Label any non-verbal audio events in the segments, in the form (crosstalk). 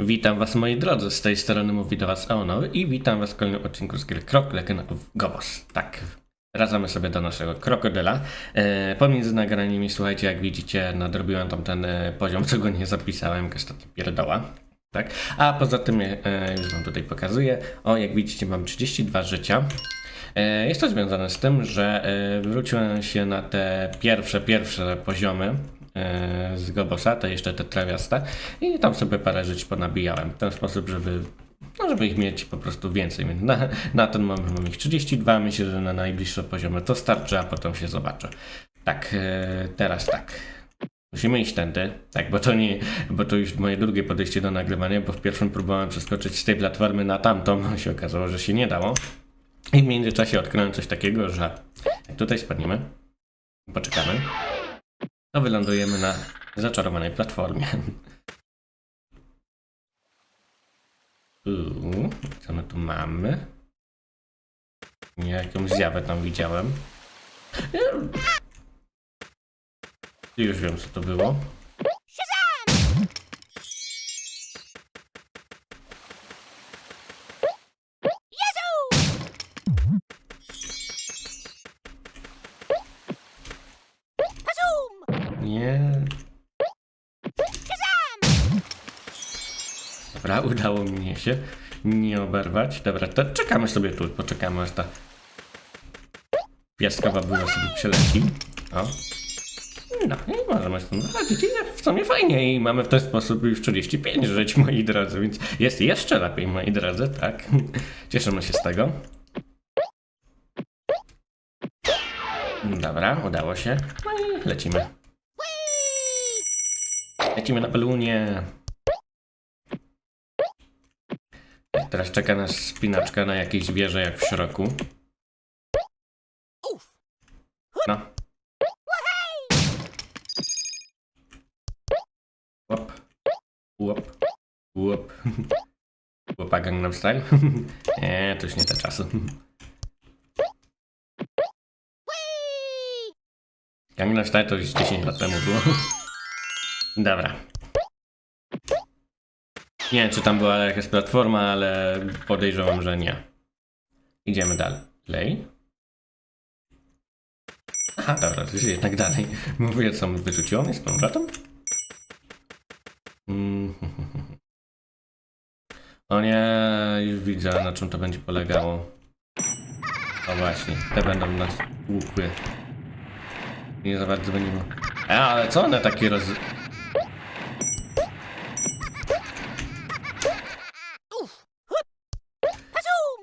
Witam was moi drodzy, z tej strony mówi do was Aonowy i witam was w kolejnym odcinku z gry Krok Legenów Gobos. Tak, wracamy sobie do naszego krokodyla. E, pomiędzy nagraniami, słuchajcie, jak widzicie, nadrobiłem tam ten e, poziom, (laughs) co go nie zapisałem, jakaś taka pierdoła. Tak? A poza tym, e, już wam tutaj pokazuję, o jak widzicie mam 32 życia. E, Jest to związane z tym, że e, wróciłem się na te pierwsze, pierwsze poziomy z Gobosa, te jeszcze te trawiaste i tam sobie parę żyć ponabijałem w ten sposób, żeby, no żeby ich mieć po prostu więcej. Więc Na, na ten moment mam ich 32, myślę, że na najbliższe poziomy to starczy, a potem się zobaczę. Tak, e, teraz tak. Musimy iść tędy, tak, bo to nie, bo to już moje drugie podejście do nagrywania, bo w pierwszym próbowałem przeskoczyć z tej platformy na tamtą, się okazało, że się nie dało. I w międzyczasie odkryłem coś takiego, że tutaj spadniemy, poczekamy, to wylądujemy na zaczarowanej platformie. Uuu, co my tu mamy? Nie, jakąś zjawę tam widziałem. Już wiem, co to było. Dobra, (laughs) udało mi się nie oberwać. Dobra, to czekamy sobie tu, poczekamy aż ta piaskowa była sobie przeleci. O. No i możemy stąd radzić. W sumie fajnie i mamy w ten sposób już 35 żyć, moi drodzy, więc jest jeszcze lepiej, moi drodzy, tak. (laughs) Cieszymy się z tego. Dobra, udało się. No i lecimy. Lecimy na belunie. Teraz czeka nas spinaczka na jakiejś wieży jak w środku. No. Łop. Łop. Łop. (laughs) Łopa Gangnam Style? (laughs) Nie, to już nie te czasy. Gangnam Style to już 10 lat temu było. (laughs) Dobra. Nie wiem, czy tam była jakaś platforma, ale podejrzewam, że nie. Idziemy dalej. Aha, dobra, to jest jednak dalej. Mówię, co wyrzuciło mnie z powrotem? Mm. O nie, już widzę, na czym to będzie polegało. O właśnie, te będą nas łupły. Nie za bardzo będziemy... A, ale co one takie roz...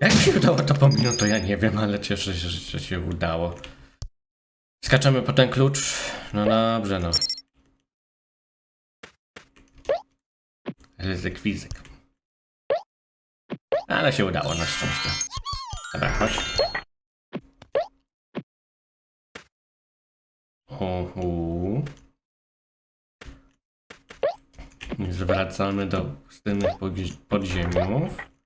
Jak mi się udało to pominąć, to ja nie wiem, ale cieszę się, że się udało. Skaczemy po ten klucz. No dobrze, no. Ryzyk fizyk. Ale się udało na szczęście. Dobra, chodź. Uhu. Zwracamy do pustynnych podzi- podziemiów.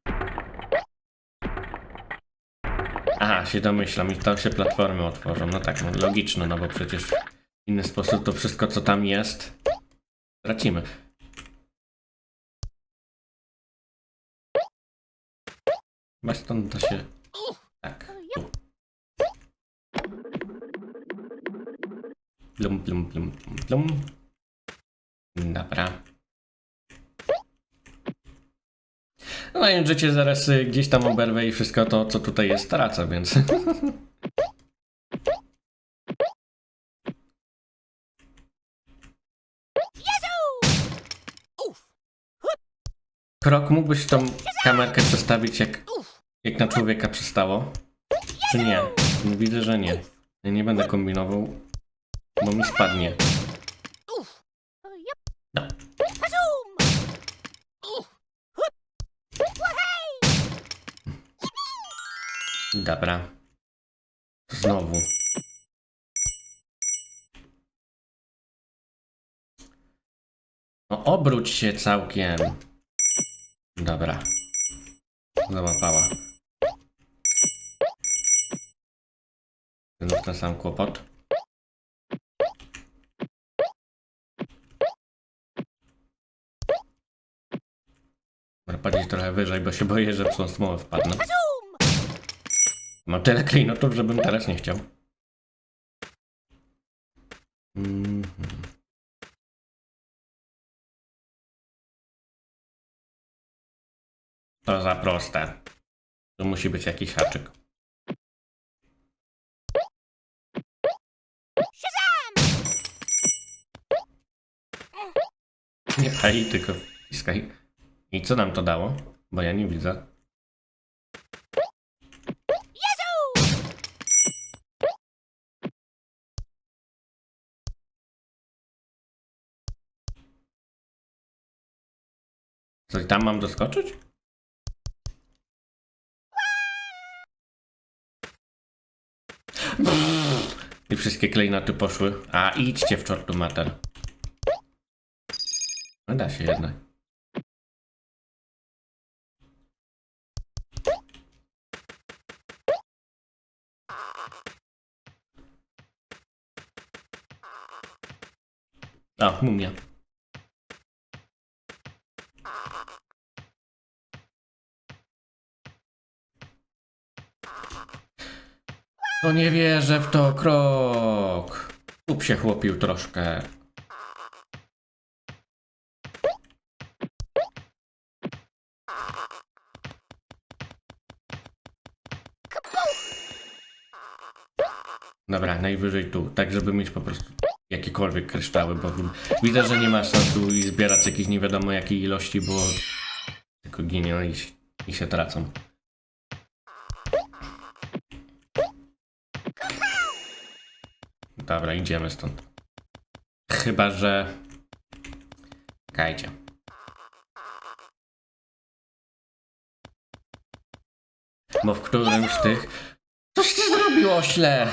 Aha, się domyślam i tam się platformy otworzą. No tak, no logiczne, no bo przecież w inny sposób to wszystko co tam jest tracimy. Chyba stąd da się... Tak. Plum, plum, plum, plum, plum. Dobra. No i życie zaraz y, gdzieś tam oberwę i wszystko to, co tutaj jest, stracę, więc... Krok, mógłbyś tą kamerkę przestawić jak, jak na człowieka przystało? Czy nie? Widzę, że nie. Ja nie będę kombinował, bo mi spadnie. Dobra. Znowu. No obróć się całkiem. Dobra. Załapała. Znów ten sam kłopot. Może padać trochę wyżej, bo się boję, że w tą smołę wpadnę. Mam tyle klejnotów, żebym teraz nie chciał. Mhm. To za proste. Tu musi być jakiś haczyk. Nie pali, tylko wciskaj. I co nam to dało? Bo ja nie widzę. Co i tam mam doskoczyć? I wszystkie klejnoty poszły. A idźcie w czortu mater. No da się jednak. O, mumia. Nie wierzę w to, krok. Kup się chłopił troszkę. Dobra, najwyżej tu, tak żeby mieć po prostu jakiekolwiek kryształy, bo widzę, że nie ma sensu i zbierać jakiejś nie wiadomo jakiej ilości, bo tylko ginie i, i się tracą. Dobra, idziemy stąd. Chyba, że... Kajcie. Bo w którymś z tych... Coś ty zrobił, ośle!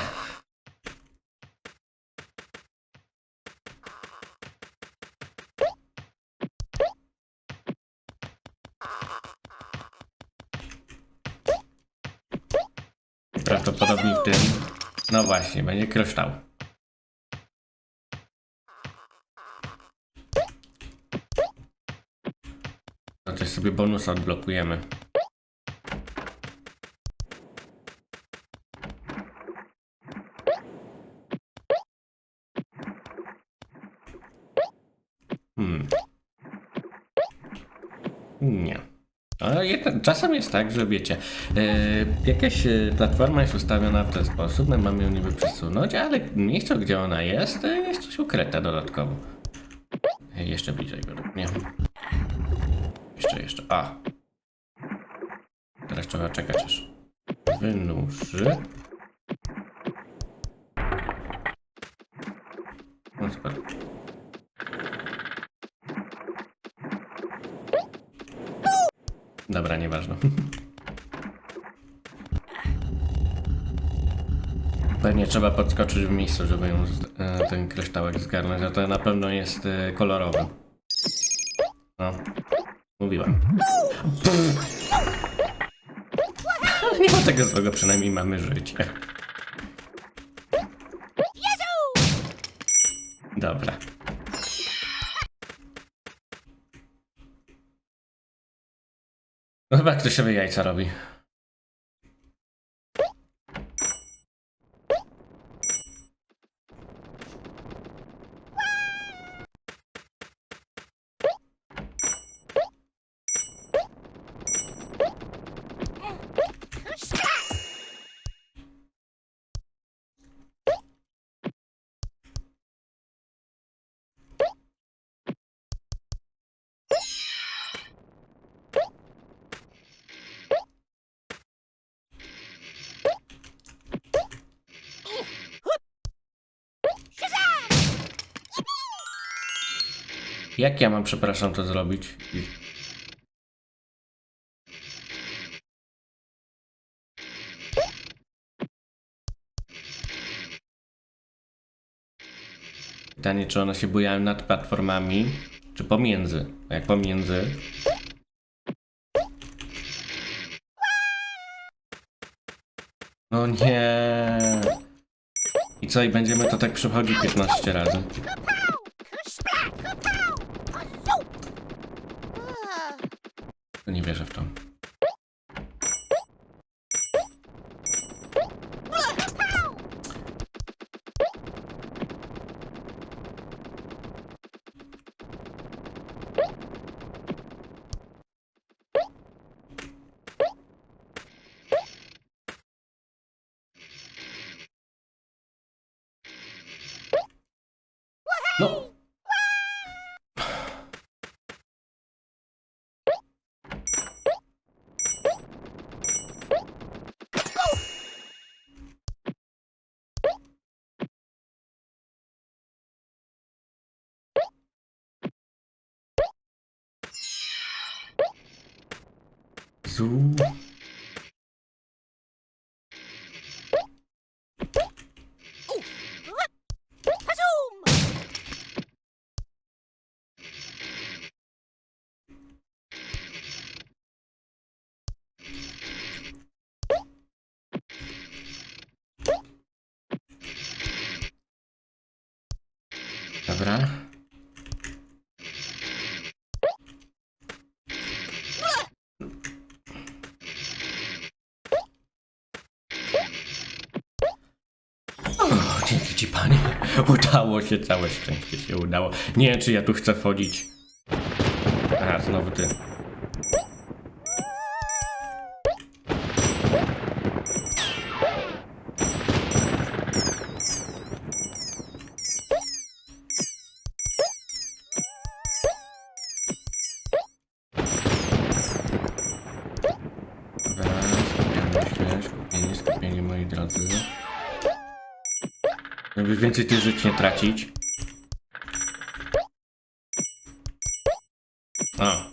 Prawdopodobnie w tym... No właśnie, będzie kryształ. Sobie bonus odblokujemy. Hmm. Nie. Ale czasem jest tak, że wiecie, e, jakaś e, platforma jest ustawiona w ten sposób, my mamy ją niby przesunąć, ale miejsce, gdzie ona jest, e, jest coś ukryte dodatkowo. Jeszcze bliżej według mnie. Jeszcze. A. Teraz trzeba czekać aż wynurzy. No super. Dobra, nieważne. Pewnie trzeba podskoczyć w miejscu, żeby ją e, ten kryształek zgarnąć, a to na pewno jest e, kolorowy. No, mówiłem. Ale nie ma tego złego, przynajmniej mamy życie. Dobra. No chyba ktoś sobie jajca robi. Jak ja mam, przepraszam, to zrobić? Pytanie, czy one się bujają nad platformami, czy pomiędzy? Jak pomiędzy, No nie. I co, i będziemy to tak przechodzić 15 razy. To nie wierzę w to. No. Zu. Dobra. Udało się, całe szczęście się udało. Nie wiem, czy ja tu chcę wchodzić. A, znowu ty. Żeby więcej tych żyć nie tracić. O.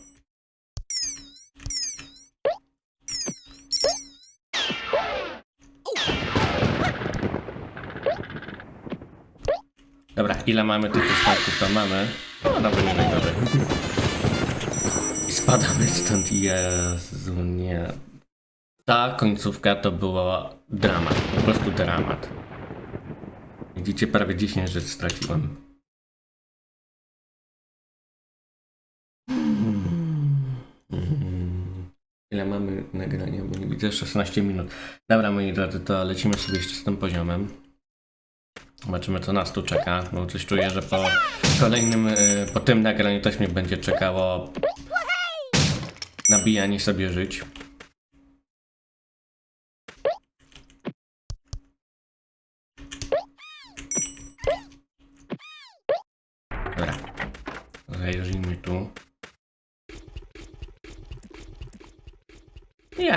Dobra, ile mamy tych spadków tam mamy? No dobra, nie najgorzej. I (laughs) spadamy stąd, Jezu, nie. Ta końcówka to była dramat, po prostu dramat. Widzicie, prawie 10 rzeczy straciłem. Ile mamy nagrania? Bo nie widzę 16 minut. Dobra, moi drodzy, to lecimy sobie jeszcze z tym poziomem. Zobaczymy, co nas tu czeka. Bo coś czuję, że po kolejnym, y, po tym nagraniu też mnie będzie czekało nabijanie sobie żyć.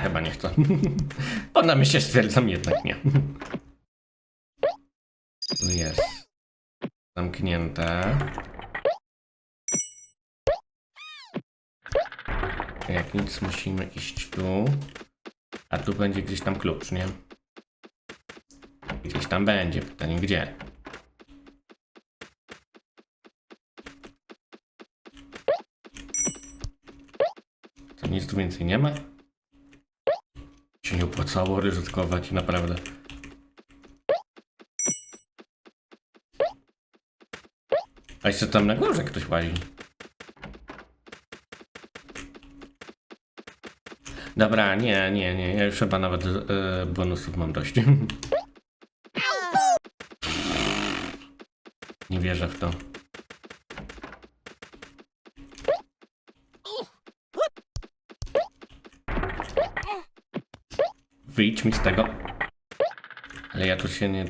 Chyba nie chcę. (laughs) Podamy się stwierdzam jednak nie. Jest. Zamknięte. Jak nic musimy iść tu. A tu będzie gdzieś tam klucz, nie? Gdzieś tam będzie. Pytanie gdzie? To nic tu więcej nie ma? Się nie opłacało ryzykować, naprawdę. A jeszcze tam na górze ktoś łazi. Dobra, nie, nie, nie, ja już chyba nawet e, bonusów mam dość. (laughs) nie wierzę w to. Wyjdź mi z tego. Ale ja tu się nie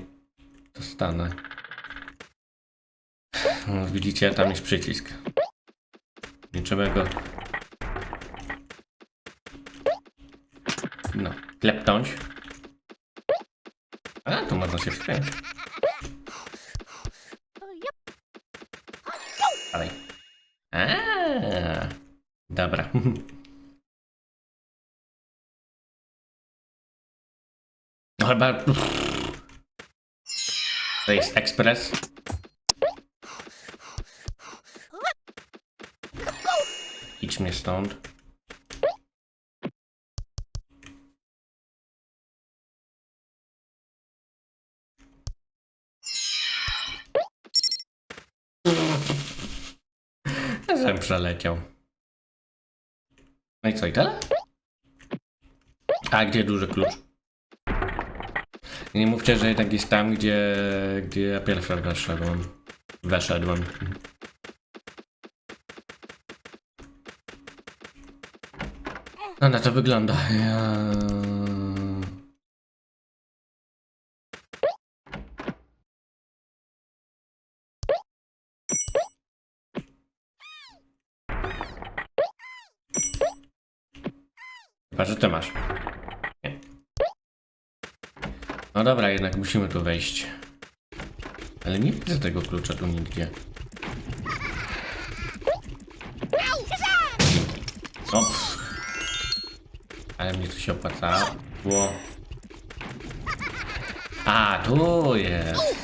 dostanę. No, widzicie, tam jest przycisk. Nie trzeba go... No, klepnąć. A, tu można się wspiąć. Dalej. A, dobra. (laughs) chyba... To jest ekspres. Idźmy stąd. Żem przeleciał. No i co, i tyle? A gdzie duży klucz? Nie mówcie, że jednak jest tam, gdzie, gdzie ja pierwszy raz weszedłem. Weszedłem. No na to wygląda. Ja... Że ty masz. No dobra, jednak musimy tu wejść. Ale nie widzę tego klucza tu nigdzie. O, pff. Ale mnie tu się opłacało. A, tu jest.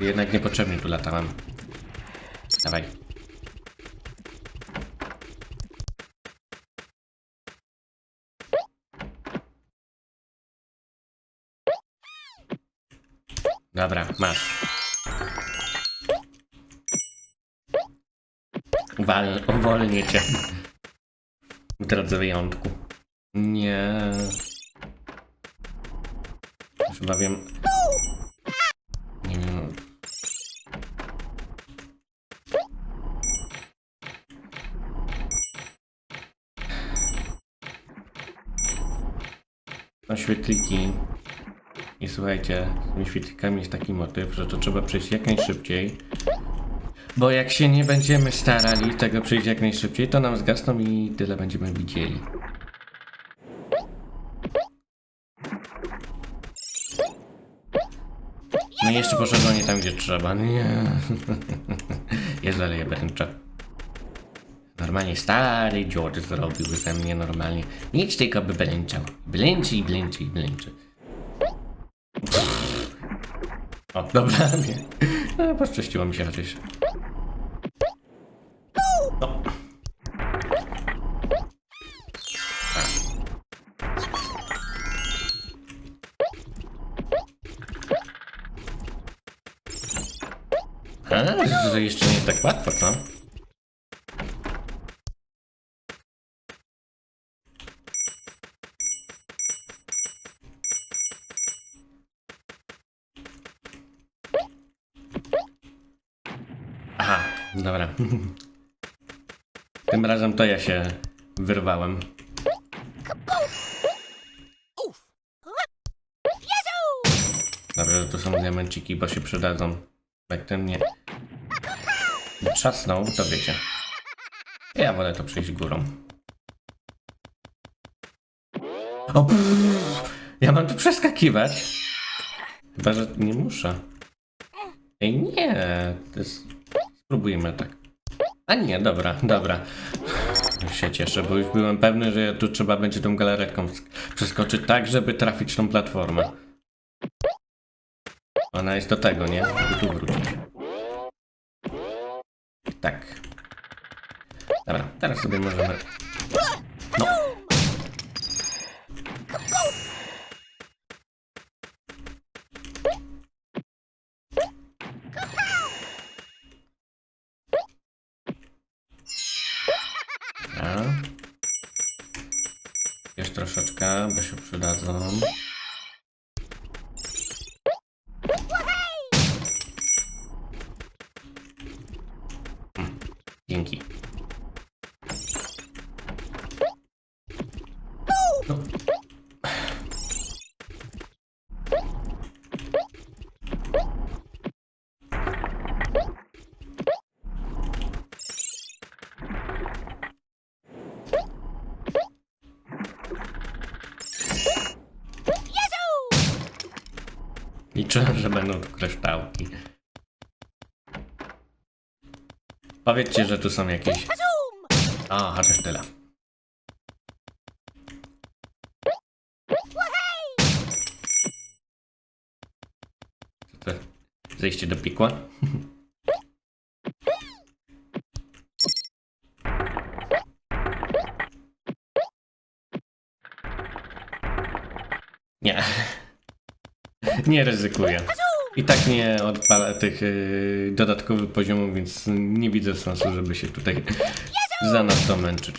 Jednak niepotrzebnie tu latałem. Dawaj. Dobra, masz. Uwal, uwolnię cię. W drodze wyjątku. Nie. Chyba wiem. Nie wiem. Są świetliki. I słuchajcie, z tymi świetlikami jest taki motyw, że to trzeba przejść jak najszybciej. Bo jak się nie będziemy starali tego przejść jak najszybciej, to nam zgasną i tyle będziemy widzieli. No i jeszcze poszedłem nie tam, gdzie trzeba. Nie. (laughs) Jest dalej wręczę. Normalnie stary George zrobiłby ze mnie normalnie. Nic tylko by blęczał. Blęczy i blęczy i blęczy. O, dobra. (laughs) No, poszczęściło mi się chociaż. No. A, to jeszcze nie jest tak łatwo, co? Aha, dobra. (laughs) Tym razem to ja się wyrwałem. Dobra, że to są diamenciki, bo się przydadzą. Jak ten nie trzasnął, to wiecie. Ja wolę to przejść górą. O, ja mam tu przeskakiwać. Chyba, że nie muszę. Ej, nie. To jest... Spróbujmy tak. A nie, dobra, dobra. Już się cieszę, bo już byłem pewny, że tu trzeba będzie tą galaretką sk- przeskoczyć tak, żeby trafić tą platformę. Ona jest do tego, nie? Tu wrócić. Tak. Dobra, teraz sobie możemy... No. Jeszcze troszeczkę, bo się przydadzą. Liczyłem, że będą tu kryształki. Powiedzcie, że tu są jakieś... A, chociaż tyle. Zejście do pikła? (laughs) Nie ryzykuję. I tak nie odpala tych yy, dodatkowych poziomów, więc nie widzę sensu, żeby się tutaj zanadto męczyć.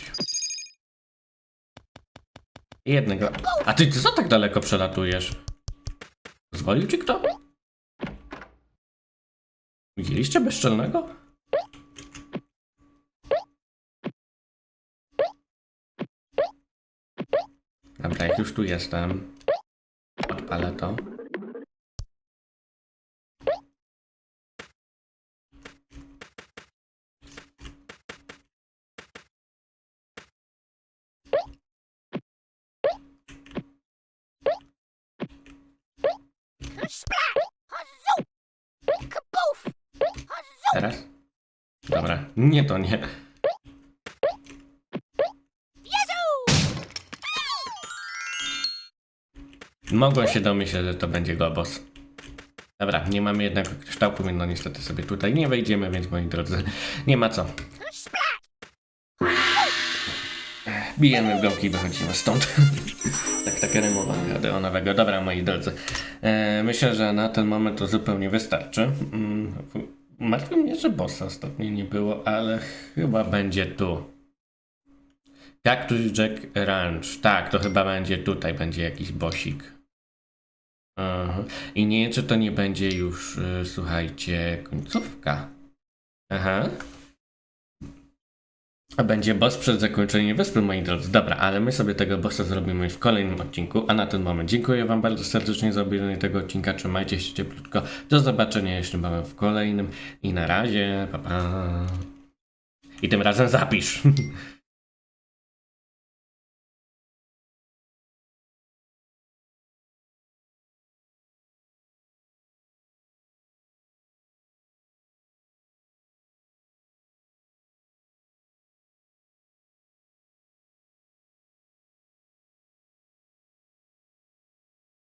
Jednego. A ty, co tak daleko przelatujesz? Pozwolił ci kto? Widzieliście bezczelnego? Dobra, jak już tu jestem, odpalę to. Nie to nie. Mogłem się domyśleć, że to będzie Gobos. Dobra, nie mamy jednak kształtu, więc no niestety sobie tutaj nie wejdziemy, więc moi drodzy, nie ma co. Bijemy w gałki i wychodzimy stąd. (laughs) tak, takie rymowanie radeonowego. Dobra, moi drodzy. E, myślę, że na ten moment to zupełnie wystarczy. Mm, martwi mnie, że bossa ostatnio nie było, ale chyba będzie tu. Cactus Jack Ranch. Tak, to chyba będzie tutaj, będzie jakiś bosik. Aha. I nie czy to nie będzie już, y, słuchajcie, końcówka. Aha. Będzie boss przed zakończeniem wyspy, moi drodzy. Dobra, ale my sobie tego bossa zrobimy w kolejnym odcinku, a na ten moment dziękuję wam bardzo serdecznie za obejrzenie tego odcinka. Trzymajcie się cieplutko. Do zobaczenia jeszcze mamy w kolejnym i na razie, pa pa. I tym razem zapisz. (laughs)